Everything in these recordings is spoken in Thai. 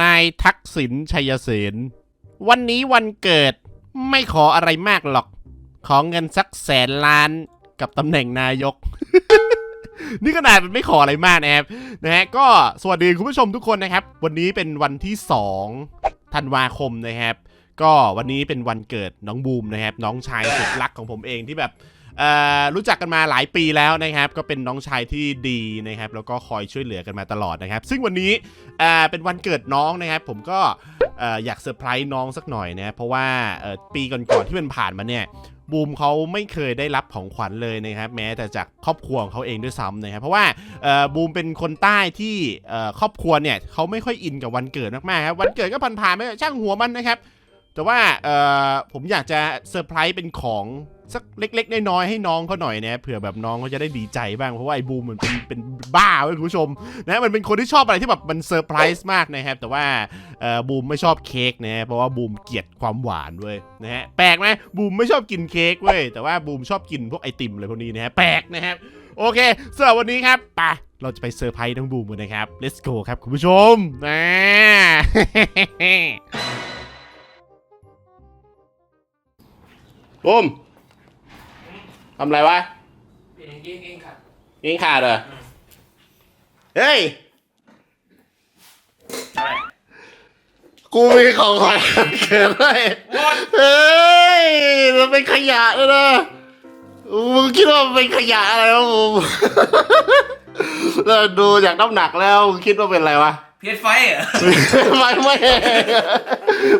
นายทักษิณชัยเสนวันนี้วันเกิดไม่ขออะไรมากหรอก ขอเงินสักแสนล้านกับตำแหน่งนายก นี่ขนาดมันไม่ขออะไรมากนะครับนะฮะก็สวัสดีคุณผู้ชมทุกคนนะครับ วันนี้เป็นวันที่2ธันวาคมนะครับ ก็วันนี้เป็นวันเกิดน้องบูมนะครับ น้องชายสุดรักของผมเองที่แบบ รู้จักกันมาหลายปีแล้วนะครับ ก็เป็นน้องชายที่ดีนะครับ แล้วก็คอยช่วยเหลือกันมาตลอดนะครับ ซึ่งวันนี้เเป็นวันเกิดน้องนะครับ ผมก็เอ่อยากเซอร์ไพรส์น้องสักหน่อยนะเพราะว่าปีก่อนๆที่มันผ่านมาเนี่ยบูมเขาไม่เคยได้รับของขวัญเลยนะครับ แม้แต่จากครอบครัวของเขาเองด้วยซ้ำนะครับ เพราะว่าบูมเป็นคนใต้ที่ครอบครัวเนี่ยเขาไม่ค่อยอินกับวันเกิดมากๆครับวันเกิดก็ผ่านๆไปช่างหัวมันนะครับ แต่ว่าเอ่อผมอยากจะเซอร์ไพรส์เป็นของสักเล็ก ๆ น้อยๆให้น้องเขาหน่อยนะเผื่อแบบน้องเขาจะได้ดีใจบ้างเพราะว่าไอ้บูมมันเป็นเป็นบ้าเว้ยคุณผู้ชมนะมันเป็นคนที่ชอบอะไรที่แบบมันเซอร์ไพรส์มากนะครับ แต่ว่าเอ่อบูมไม่ชอบเค้กนะเพราะว่าบูมเกลียดความหวานเว้ยนะฮะแปลกไหมบูมไม่ชอบกินเค้กเว้ยแต่ว่าบูมชอบกินพวกไอติมอะไรพวกนี้นะฮะแปลกนะครับโอเคสำหรับวันนี้ครับไปเราจะไปเซอร์ไพรส์น้องบูมกันนะครับ let's go ครับคุณผู้ชมนะ บูมทำอะไรวะเองเองเองค่ะยิงขาดเหรอ เฮ้ย อะไรกูมีของขวัญวันเกิดด้วยวอดเฮ้ยมันเป็นขยะเลยนะมึงคิดว่ามันเป็นขยะอะไรวะบูมแล้วดูจากน้ำหนักแล้วมึงคิดว่าเป็นอะไรวะเพียไฟเหรอ ไม่ไม่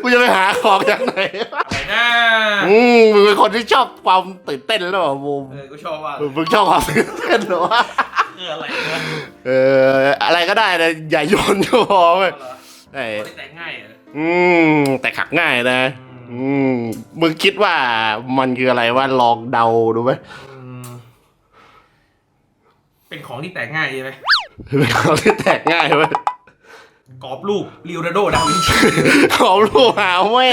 กูจะไปหาของจากไหนวะ อะไรนะอืมมึงเป็นคนที่ชอบความตื่นเต้นแล้วเหรอบูมเออกูชอบว่ามึงชอบความตื่นเต้นเหรอวะเอออะไรนะเอออะไรก็ได้นะอย่าโยนก็พอเว้ยเอาเหรอไอ้คนที่แต่งง่ายเหรออืม แต่ขักง่ายนะ อืมมึงคิดว่ามันคืออะไรว่าลองเดาดูไหมอืมเป็นของที่แต่งง่ายใช่ไหมเป็นของที่แตกง่ายเว้ยกรอบรูปลีโอนาร์โดดาวินชีของลูกหาแม่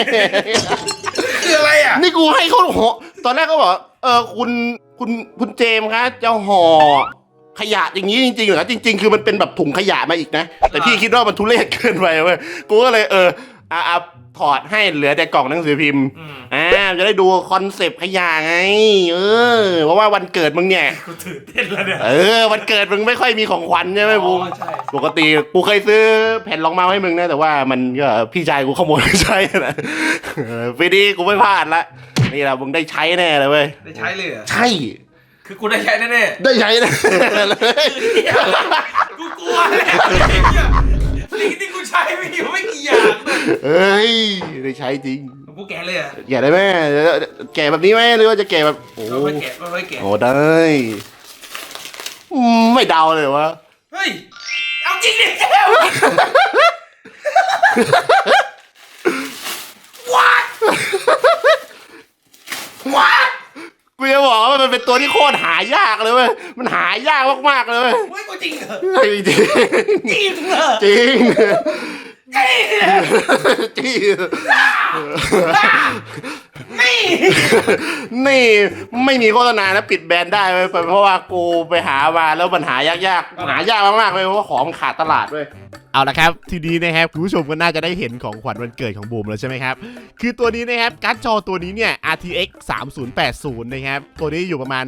คืออะไรอะ นี่กูให้เขาห่อตอนแรกเขาบอกเออคุณคุณคุณเจมส์คะจะห่อขยะอย่างนี้จริงๆเหรอจริง ๆ คือมันเป็นแบบถุงขยะมาอีกนะ แต่พี่คิดว่ามันทุเรศเกินไปเว้ยกูก็เลยเออ อะอะถอดให้เหลือแต่กล่องหนังสือพิมพ์อืมอ่าจะได้ดูคอนเซปต์ขยะไงเออเพราะว่าวันเกิดมึงเนี่ย กูตื่นเต้นแล้วเนี่ยเออวันเกิดมึงไม่ค่อยมีของขวัญใช่ไหมบูม อ๋อใช่ ปกติกูเคยซื้อแผ่นรองเมาส์ให้มึงนะ แต่ว่ามันก็พี่ชายกูขโมยไม่ใช่นะเออปีนี้กูไม่พลาดละ นี่แหละมึงได้ใช้แน่เลยเว้ยได้ใช้เลยเหรอ ใช่ คือกูได้ใช้แน่ได้ใช้แน่เลย ๆกูกลัวแล้วไอ้เหี้ย สิ่งที่กูใช้ไม่อยู่ไม่กี่อย่างเลยเอ้ยได้ใช้จริงกูแกะเลยเหรอะแกะได้ไหมแกะแบบนี้ไหมหรือว่าจะแกะแบบโอ้ไม่แกะไม่แกะโอ้ได้อืมไม่เดาเลยวะเฮ้ยเอาจริงดิแก้ววัดวัด กูจะบอกว่ามันเป็นตัวที่โคตรหายากเลยเว้ย มันหายากมากๆเลยเว้ยเฮ้ยกูจริงเหรอจริงจริงเหรอจริงจริงเหรอจริงนี่นี่ไม่มีโฆษณานะปิดแบรนด์ได้เว้ยเพราะว่ากูไปหามาแล้วมันหายากๆหายากมากๆเลยเพราะว่าของมันขาดตลาดเว้ยเอาละครับทีนี้นะครับคุณผู้ชมก็น่าจะได้เห็นของขวัญวันเกิดของบูมแล้วใช่ไหมครับ คือตัวนี้นะครับการ์ดจอตัวนี้เนี่ย RTX 3080 นะครับ ตัวนี้อยู่ประมาณ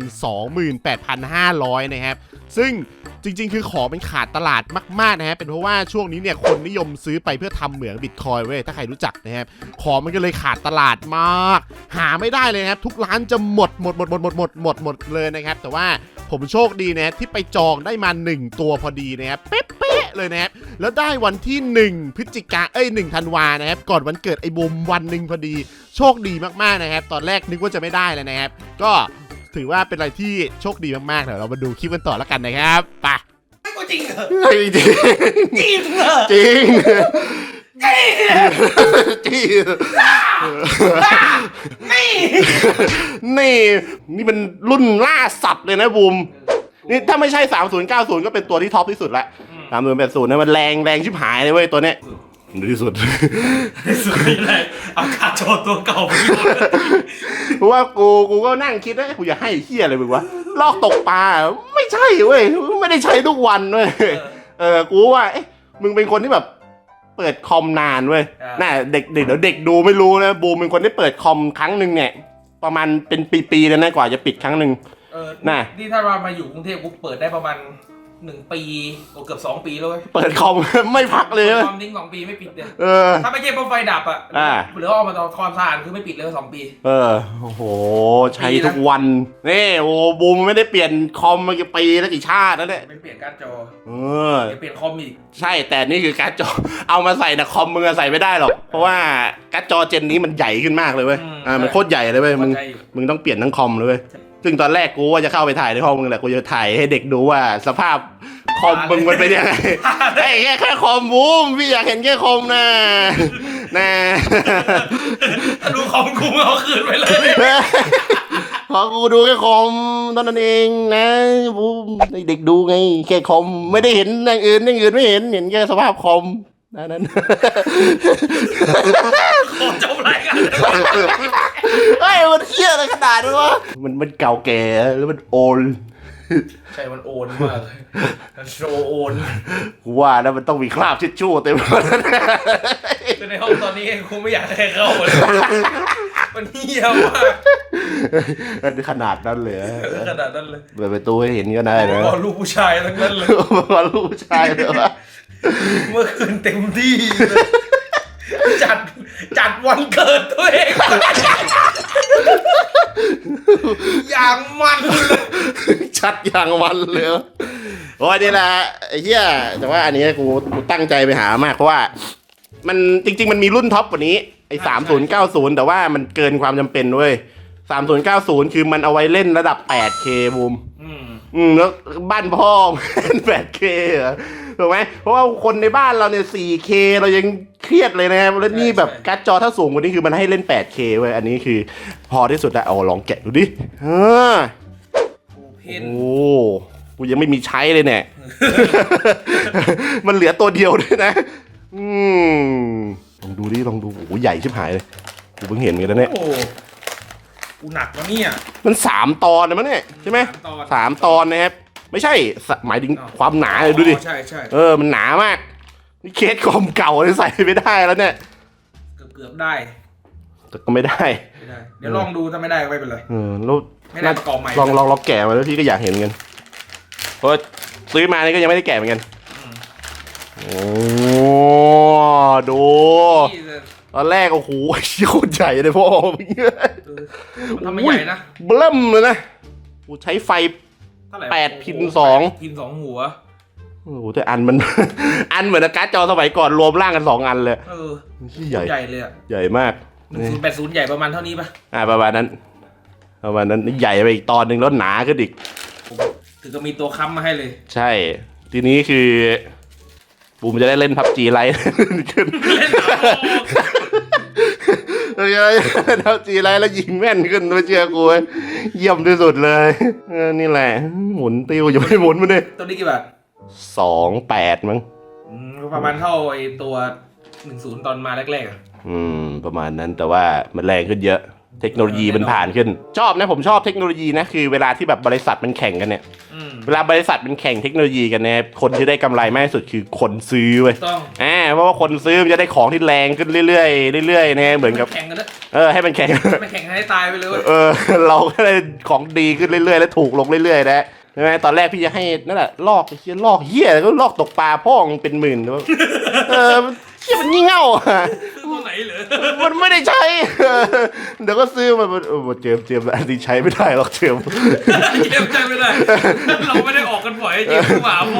28,500 นะครับ ซึ่งจริงๆ คือของมันขาดตลาดมากๆนะฮะเป็นเพราะว่าช่วงนี้เนี่ยคนนิยมซื้อไปเพื่อทำเหมืองบิตคอยเว้ยถ้าใครรู้จักนะครับของมันก็เลยขาดตลาดมาก หาไม่ได้เลยนะครับ ทุกร้านจะหมดหมดหมดหมดหมดหมดหมดหมดเลยนะครับแต่ว่า ผมโชคดีนะที่ไปจองได้มา 1 ตัวพอดีนะครับเป๊ะๆเลยนะครับแล้วได้วันที่ 1 พฤศจิกาเอ้ย1ธันวานะครับก่อนวันเกิดไอ้บูมวันหนึ่งพอดี โชคดีมากๆนะครับ ตอนแรกนึกว่าจะไม่ได้เลยนะครับ ก็ถือว่าเป็นอะไรที่โชคดีมากๆเดี๋ยวเรามาดูคลิปกันต่อแล้วกันนะครับไปไม่กูจริงเหรอจริงจริงเหรอจริงจริงเหรอจริง นี่นี่นี่มันรุ่นล่าสัตว์เลยนะบูมนี่ถ้าไม่ใช่ 3090 ก็เป็นตัวที่ท็อปที่สุดละ3080เนี่ยมันแรงแรงชิบหายเลยเว้ยตัวเนี้ยที่สุด สุดเลยเอาคาโจตัวเก่าไปอยู่เพราะว่ากูกูก็นั่งคิดว่ากูจะให้เฮียอะไรมึงวะลอกตกปลาไม่ใช่เว้ยไม่ได้ใช้ทุกวันเว้ยเออกูว่าเอ๊ะมึงเป็นคนที่แบบ เปิดคอมนานเว้ยอ่า น่าเด็กเด็กเดี๋ยวเด็กดูไม่รู้นะบูมเป็นคนได้เปิดคอมครั้งหนึ่งเนี่ย ประมาณเป็นปีๆแล้วนะกว่าจะปิดครั้งหนึ่ง เออน่ะ นี่ถ้าเรามาอยู่กรุงเทพกูเปิดได้ประมาณ หนึ่งปีโอ้เกือบสองปีแล้วเว้ยเปิดคอม ไม่พักเลยเว้ยความทิ้งสองปีไม่ปิดเลยเออ ถ้าไม่ใช่เพราะไฟดับอะอ่า หรือว่าเอามาตอนความสะอาดคือไม่ปิดเลยสองปี เออ โอ้โห ใช้ทุกวัน นี่โอ้บูมไม่ได้เปลี่ยนคอมมากี่ปีแล้วกี่ชาติแล้วเนี่ยไม่เปลี่ยนการ์ดจอเออจะเปลี่ยนคอมอีกใช่แต่นี่คือการ์ดจอ เอามาใส่นะคอมมึงอะใส่ไม่ได้หรอก เพราะว่าการ์ดจอเจนนี้มันใหญ่ขึ้นมากเลยเว้ยอืมอ่ามันโคตรใหญ่เลยเว้ยมึง เข้าใจอยู่มึงต้องเปลี่ยนทั้งคอมเลยเว้ยซึ่งตอนแรกกูว่าจะเข้าไปถ่ายในห้องมึงแหละ กูจะถ่ายให้เด็กดูว่าสภาพค อมมึงมันเป็นยังไงไอ้แค่แค่คอมบูมพี่อยากเห็นแค่คอมนะนะถ้าดูคอมกูมึงเอาคืนไปเลย ขอกูดูแค่คอมเท่านั้นเองนะบูมให้เด็กดูไงแค่คอมไม่ได้เห็นอย่างอื่นอย่างอื่นไม่เห็นเห็นแค่สภาพคอมนั่นนั้นขอจบรายการเฮ้ยมันเที่ยอะไรขนาดนั้นวะมันมันเก่าแก่แล้วมันโอล ใช่มันโอนมากเลยมันโชว์โอนกูว่านะมันต้องมีคราบชิชชู่เต็มหมดแล้วนะคือในห้องตอนนี้กูไม่อยากให้ใครเข้าเลยมันเหี้ยมากมันขนาดนั้นเลยเหรอขนาดนั้นเลยเปิดประตูให้เห็นก็ได้นะพอลูกผู้ชายทั้งนั้นเลยมาลูกชายเลยวะเมื่อคืนเต็มที่เลยจัดจัดวันเกิดตัวเอง อย่างมันเลยชัดอย่างวันเลยโอ้ยนี่แหละไอ้เหี้ยแต่ว่าอันนี้กูกูตั้งใจไปหามากเพราะว่า มันจริง ๆ มันมีรุ่นท็อปกว่านี้ไอ้สามศูนย์เก้าศูนย์แต่ว่ามันเกินความจำเป็นเว้ยสามศูนย์เก้าศูนย์คือมันเอาไว้เล่นระดับ 8K บูมอืมอืมแล้วบ้านพ่อเล่น 8K เหรอ ถูกไหมเพราะว่าคนในบ้านเราเนี่ย 4K เรายังเครียดเลยนะครับ แล้วนี่แบบการ์ดจอถ้าสูงกว่านี้คือมันให้เล่น 8K เว้ย อันนี้คือพอที่สุดแล้วเอาลองแกะดูดิเออโอเพนโอ้กูยังไม่มีใช้เลยเนี่ย มันเหลือตัวเดียวด้วยนะ อืมลองดูดิ ลองดู โอ้โหใหญ่ชิบหายเลย กูเพิ่งเห็นกันแล้วเนี่ยโอ้กูหนักแล้วเนี่ย มันสามตอนนะมั้งเนี่ยใช่ไหมสามตอนสามตอนนะครับ ไม่ใช่สหมายถึงความหนาเลยดูดิอ๋อใช่ใช่เออมันหนามากนี่เคสคอมเก่าเลยใส่ไม่ได้แล้วเนี่ย เกือบเกือบได้แต่ก็ไม่ได้ไม่ได้ เดี๋ยวลองดูถ้าไม่ได้ก็ไม่เป็นไร เออแล้วไม่ได้กรอบใหม่ลองลองลองแกะมาแล้วพี่ก็อยากเห็นเหมือนกันเพราะซื้อมานี่ก็ยังไม่ได้แกะเหมือนกันโอ้ดูนี่เลยตอนแรกโอ้โหโคตรใหญ่เลยพ่อมึงเออมันทำไม่ใหญ่นะ เบิ่มเลยนะกูใช้ไฟเท่าไหร่แปดโอ้โหพินสอง แปดพินสองหัว โอ้โหแต่อันมัน อันเหมือนกับการ์ดจอสมัยก่อนรวมร่างกันสองอันเลยเออที่ใหญ่ ใหญ่เลยอะใหญ่มากหนึ่งศูนย์แปดศูนย์ใหญ่ประมาณเท่านี้ปะอ่าประมาณนั้นประมาณนั้นนี่ใหญ่ไปอีกตอนหนึ่งแล้วหนาขึ้นอีก ผมถึงก็มีตัวค้ำมาให้เลย ใช่ ทีนี้คือบูมจะได้เล่นพับจีไลท์ขึ้นเล่นหนาโอ้เอ้ย เล่นพับจีไลท์แล้วยิงแม่นขึ้นไม่เชื่อกูเยี่ยมที่สุดเลยนี่แหละ หมุนติ้วอยู่ไม่หมุนมันเลยตัวนี้กี่บาทสองแปดมั้งประมาณเท่าไอตัวหนึ่งศูนย์ตอนมาแรกๆอืม ประมาณนั้นแต่ว่ามันแรงขึ้นเยอะ เทคโนโลยีมันผ่านขึ้น ชอบนะผมชอบเทคโนโลยีนะคือเวลาที่แบบบริษัทมันแข่งกันเนี่ย เวลาบริษัทมันแข่งเทคโนโลยีกันเนี่ยคนที่ได้กำไรมากที่สุดคือคนซื้อเว้ยต้องอ่าเพราะว่าคนซื้อมันจะได้ของที่แรงขึ้นเรื่อยๆเรื่อยๆนะเหมือนกับแข่งกันนะเออให้มันแข่ง ไม่แข่งให้ตายไปเลยเว้ยเออ เราก็ได้ของดีขึ้นเรื่อยๆ แล้วถูกลงเรื่อยๆนะใช่ไหมตอนแรกพี่จะให้นั่นแหละลอกไอ้เหี้ยลอกเหี้ยแล้วก็ลอกตกปลาพ่องเป็นหมื่นแล้วเออมันเหี้ยมันงี่เง่าอะซื้อตัวไหน เหรอมันไม่ได้ใช้เออเดี๋ยวก็ซื้อมามันเออเจมส์เจมส์อันนี้ใช้ไม่ได้หรอกเจมส์เกมใจไม่ได้ เราไม่ได้ออกกันบ่อยจริงกูหมาโม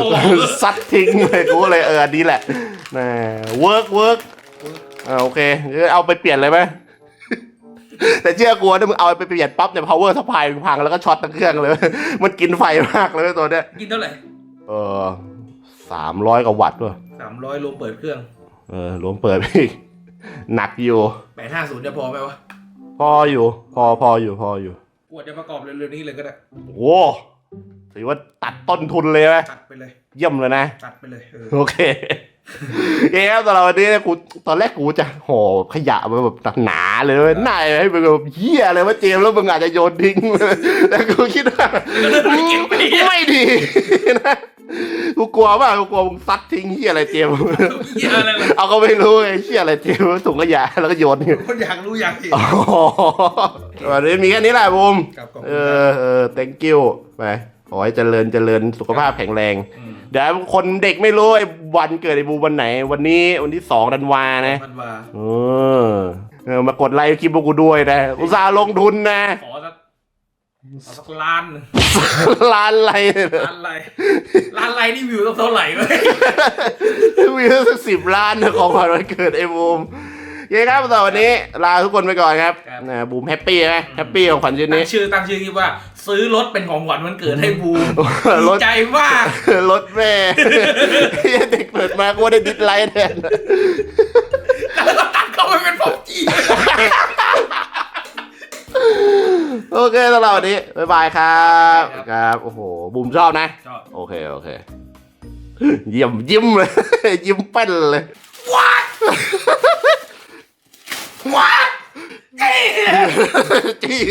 ซัดทิ้งเลยกูเลยเอออันนี้แหละนะเวิร์กเวิร์กอ่าโอเคเดี๋ยวเอาไปเปลี่ยนเลยไหมแต่เชื่อกูนะมึงเอาไปเปลี่ยนปั๊บเนี่ย power supply มึงพังแล้วก็ช็อตทั้งเครื่องเลย มันกินไฟมากเลยตัวเนี้ย กินเท่าไหร่ เออสามร้อยกว่าวัตต์ด้วยสามร้อยรวมเปิดเครื่อง เออรวมเปิดไปอีก หนักอยู่แปดห้าศูนย์จะพอไหมวะพออยู่ พอพออยู่พออยู่กูอาจจะประกอบเร็วๆนี้เลยก็ได้โอ้ถือว่าตัดต้นทุนเลยไหมตัดไปเลย เยี่ยมเลยนะ ตัดไปเลยเออ โอเค เอ๊ะตอนเราวันนี้กูตอนแรกกูจะห่อขยะมาแบบหนาๆเลยเว้ยหน่าให้มึงแบบเหี้ยอะไรว่าเจมส์แล้วมึงอาจจะโยนทิ้งแต่กูคิดว่าไม่ดีนะกูกลัวมากกูกลัวมึงซัดทิ้งเหี้ยอะไรเจมส์เหี้ยอะไรล่ะเอาก็ไม่รู้ไอ้เหี้ยอะไรเจมส์ถุงขยะแล้วก็โยนคนอยากรู้อยากเห็นอ๋อวันนี้มีแค่นี้แหละบูมครับขอบคุณครับเออเออ thank you ไปขอให้เจริญเจริญสุขภาพแข็งแรงอืม เดี๋ยวคนเด็กไม่รู้ไอ้วันเกิดไอ้บูมวันไหน วันนี้วันที่สองธันวานะมันมาเออเออมากดไลค์คลิปพวกกูด้วยนะอุตส่าห์ลงทุนนะ ขอสักเอาสักล้านหนึ่งล้านไลค์เลยนะล้านไรล้านไรนี่วิวต้องเท่าไหร่เว้ย มีสักสิบล้านนะของขวัญวันเกิดไอ้บูมโอ เคครับสำหรับวันนี้ลาทุกคนไปก่อนครับ นะบูมแฮปปี้ไหมแฮปปี้ของขวัญชิ้นตั้นี้ งชื่อตั้งชื่อที่ว่า ซื้อรถเป็นของขวัญวันเกิดให้บูมรดีถ ใจมาก รถแม่เหี้ยเด็กเปิดมากูได้ดิสไลค์แทนแล้วก็ตัดเข้าไปเป็นพบจีโอเคสำหรับวันนี้บ๊ายบายครับครับ โอ้โหบูมชอบนะชอบโอเค โอเค เยี่ยมยิ้มเลย ยิ้มเป้นเลย ว้าว้าจี้